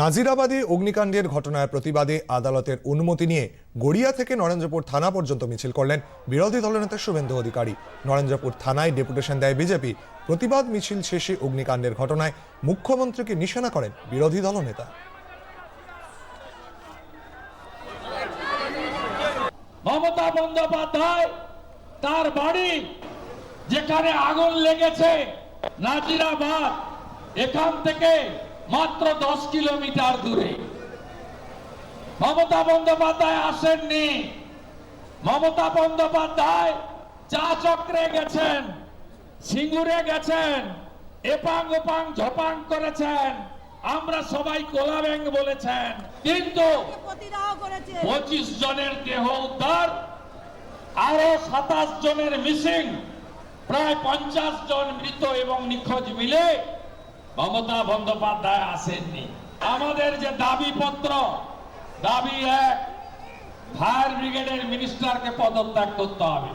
নাজিরাবাদী অগ্নিকাণ্ডের ঘটনার প্রতিবাদে আদালতের অনুমতি নিয়ে গড়িয়া থেকে নরেন্দ্রপুর থানা পর্যন্ত মিছিল করলেন বিরোধী দলনেতা শুভেন্দু অধিকারী। নরেন্দ্রপুর থানায় ডেপুটেশন দেয় বিজেপি। প্রতিবাদ মিছিল শেষে অগ্নিকাণ্ডের ঘটনায় মুখ্যমন্ত্রীকে নিশানা করেন বিরোধী দলনেতা। মমতা বন্দ্যোপাধ্যায় তার বাড়ি যেখানে আগুন লেগেছে, নাজিরাবাদ, এখান থেকে মাত্র দশ কিলোমিটার দূরে। মমতা বন্দ্যোপাধ্যায় আসেননি। মমতা বন্দ্যোপাধ্যায় চা চক্রে গেছেন সিঙ্গুরে গেছেন এপাং ওপাং ঝপাং করেছেন আমরা সবাই কোলা ব্যাংক বলেছেন। কিন্তু পঁচিশ জনের দেহ উদ্ধার আরও সাতাশ জনের মিসিং প্রায় পঞ্চাশ জন মৃত এবং নিখোঁজ মিলে মমতা বন্দ্যোপাধ্যায় আসেননি। আমাদের যে দাবি পত্র, দাবি এক, ফায়ার ব্রিগেডের মিনিস্টারকে পদত্যাগ করতে হবে।